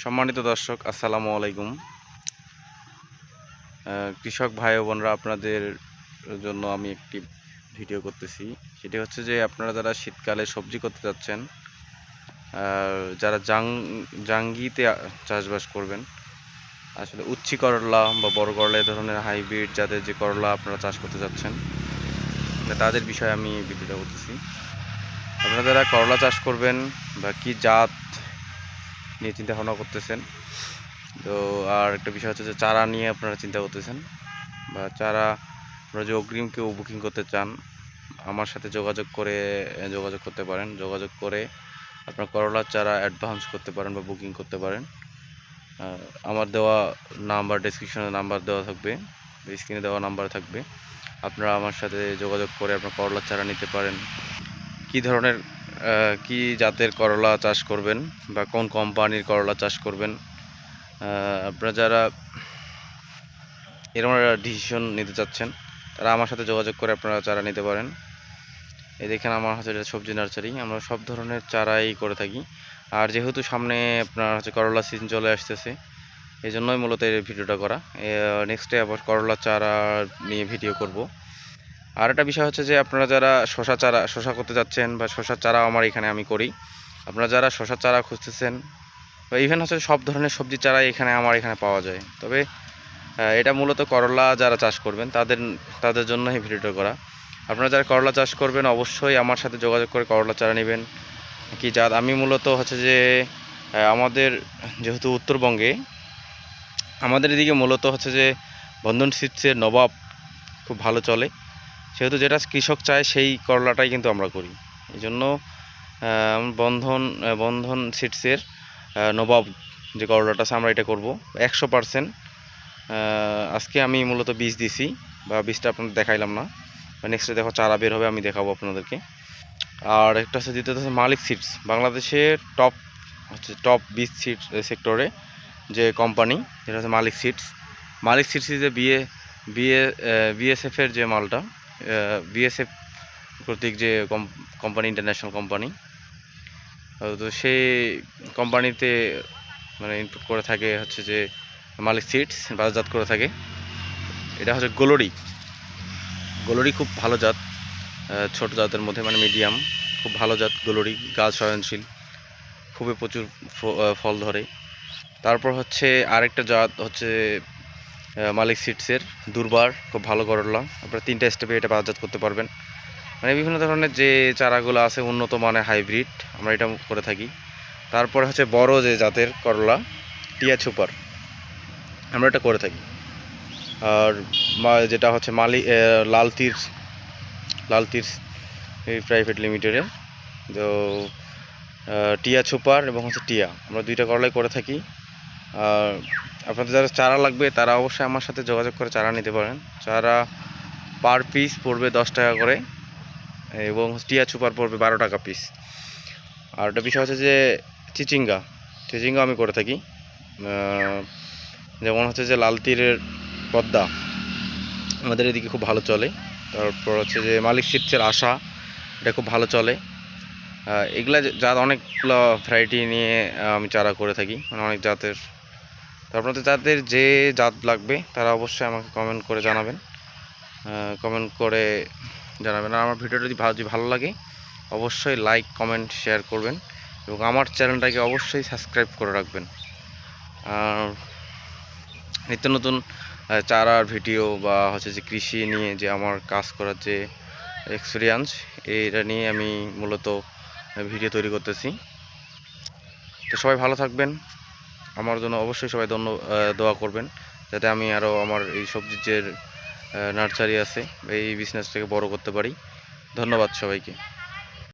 সম্মানিত দর্শক, আসসালামু আলাইকুম। কৃষক ভাই বোনরা, আপনাদের জন্য আমি একটি ভিডিও করতেছি। সেটি হচ্ছে যে, আপনারা যারা শীতকালে সবজি করতে যাচ্ছেন যারা জাং, জাঙ্গিতে চাষবাস করবেন, আসলে উচ্ছি করলা বা বড় করলা, এ ধরনের হাইব্রিড যাদের যে করলা আপনারা চাষ করতে যাচ্ছেন তাদের বিষয়ে আমি ভিডিওটা করতেছি। আপনারা যারা করলা চাষ করবেন বা কি জাত নিয়ে চিন্তা ভাবনা করতেছেন। তো আর একটা বিষয় হচ্ছে যে চারা নিয়ে আপনারা চিন্তা করতেছেন বা চারা আপনারা যে অগ্রিম কেউ বুকিং করতে চান, আমার সাথে যোগাযোগ করে যোগাযোগ করতে পারেন। যোগাযোগ করে আপনার করলার চারা অ্যাডভান্স করতে পারেন বা বুকিং করতে পারেন। আমার দেওয়া নাম্বার ডেসক্রিপশনে নাম্বার দেওয়া থাকবে স্ক্রিনে দেওয়া নাম্বার থাকবে। আপনারা আমার সাথে যোগাযোগ করে আপনার করলার চারা নিতে পারেন। কি ধরনের কি জাতের করলা চাষ করবেন বা কোন কোম্পানির করলা চাষ করবেন? আপনারা যারা এরকম একটা ডিসিশন নিতে চাচ্ছেন, তারা আমার সাথে যোগাযোগ করে আপনারা চারা নিতে পারেন। এই দেখেন আমার হচ্ছে এটা সবজি নার্সারি, আমরা সব ধরনের চারাই করে থাকি। আর যেহেতু সামনে আপনার হচ্ছে করলা সিজন চলে আসতেছে, এই জন্যই মূলত এই ভিডিওটা করা। নেক্সটে আবার করলা চারা নিয়ে ভিডিও করব। আর একটা বিষয় হচ্ছে যে আপনারা যারা শশা চারা, শশা করতে যাচ্ছেন বা শশার চারা আমার এখানে আমি করি। আপনারা যারা শশার চারা খুঁজতেছেন বা ইভেন হচ্ছে সব ধরনের সবজি চারাই এখানে আমার এখানে পাওয়া যায়। তবে এটা মূলত করলা যারা চাষ করবেন, তাদের তাদের জন্য এই ভিডিওটা করা। আপনারা যারা করলা চাষ করবেন, অবশ্যই আমার সাথে যোগাযোগ করে করলা চারা নেবেন। কি জাত? আমি মূলত হচ্ছে যে আমাদের যেহেতু উত্তরবঙ্গে, আমাদের এদিকে মূলত হচ্ছে যে বন্ধন সিটসের নবাব খুব ভালো চলে। সেহেতু যেটা কৃষক চায় সেই করলাটাই কিন্তু আমরা করি। এই জন্য বন্ধন বন্ধন সিটসের নবাব যে করলাটা আছে আমরা এটা করব। একশো পারসেন্ট আজকে আমি মূলত বীজ দিছি বা বীজটা আপনাদের দেখাইলাম না। নেক্সটে দেখো চারা বের হবে, আমি দেখাবো আপনাদেরকে। আর একটা হচ্ছে দ্বিতীয়ত হচ্ছে মালিক সিটস বাংলাদেশের টপ হচ্ছে টপ বীজ সিট সেক্টরে যে কোম্পানি যেটা হচ্ছে মালিক সিটস মালিক সিটস যে বিএ বিএ বিএসএফের যে মালটা বিএসএফ কর্তৃক যে কোম্পানি ইন্টারন্যাশনাল কোম্পানি তো সেই কোম্পানিতে মানে ইনপুট করে থাকে হচ্ছে যে মালিক সিটস বাজারজাত করে থাকে। এটা হচ্ছে গোলরি। গোলরি খুব ভালো জাত ছোট জাতের মধ্যে মানে মিডিয়াম খুব ভালো জাত গোলরি, গাছ সয়নশীল, খুবই প্রচুর ফল ধরে। তারপর হচ্ছে আরেকটা জাত হচ্ছে মালিক সিটসের দুর্বার, খুব ভালো করলাম। আপনারা তিনটা স্টেপে এটা বাজারজাত করতে পারবেন। মানে বিভিন্ন ধরনের যে চারাগুলো আছে, উন্নত মানের হাইব্রিড আমরা এটা করে থাকি। তারপরে হচ্ছে বড় যে জাতের করলা, টিয়া সুপার আমরা এটা করে থাকি। আর যেটা হচ্ছে মালি লাল তীর লাল তীর প্রাইভেট লিমিটেডের তো টিয়া সুপার এবং হচ্ছে টিয়া, আমরা দুইটা করলাই করে থাকি। আপনাদের যারা চারা লাগবে, তারা অবশ্যই আমার সাথে যোগাযোগ করে চারা নিতে পারেন। চারা পার পিস পড়বে দশ টাকা করে এবং টিয়া ছুপার পড়বে বারো টাকা পিস আর একটা বিষয় হচ্ছে যে, চিচিঙ্গা। চিচিঙ্গা আমি করে থাকি। যেমন হচ্ছে যে, লাল তীরের পদ্মা আমাদের এদিকে খুব ভালো চলে। তারপর হচ্ছে যে, মালিক সিটসের আশা, এটা খুব ভালো চলে। এগুলা জাত অনেকগুলো ভ্যারাইটি নিয়ে আমি চারা করে থাকি। মানে অনেক জাতের তো আপনাদের যাদের যে জাত লাগবে, তারা অবশ্যই আমাকে কমেন্ট করে জানাবেন। কমেন্ট করে জানাবেন। আর আমার ভিডিওটা যদি ভালো যদি ভালো লাগে, অবশ্যই লাইক কমেন্ট শেয়ার করবেন এবং আমার চ্যানেলটাকে অবশ্যই সাবস্ক্রাইব করে রাখবেন। আর নিত্য নতুন চারার ভিডিও বা হচ্ছে যে কৃষি নিয়ে যে আমার কাজ করার যে এক্সপিরিয়েন্স এটা নিয়ে আমি মূলত ভিডিও তৈরি করতেছি। তো সবাই ভালো থাকবেন। আমার জন্য অবশ্যই সবাই ধন্য দোয়া করবেন, যাতে আমি আরও আমার এই সবজির যে নার্সারি আছে, এই বিজনেসটাকে বড় করতে পারি। ধন্যবাদ সবাইকে।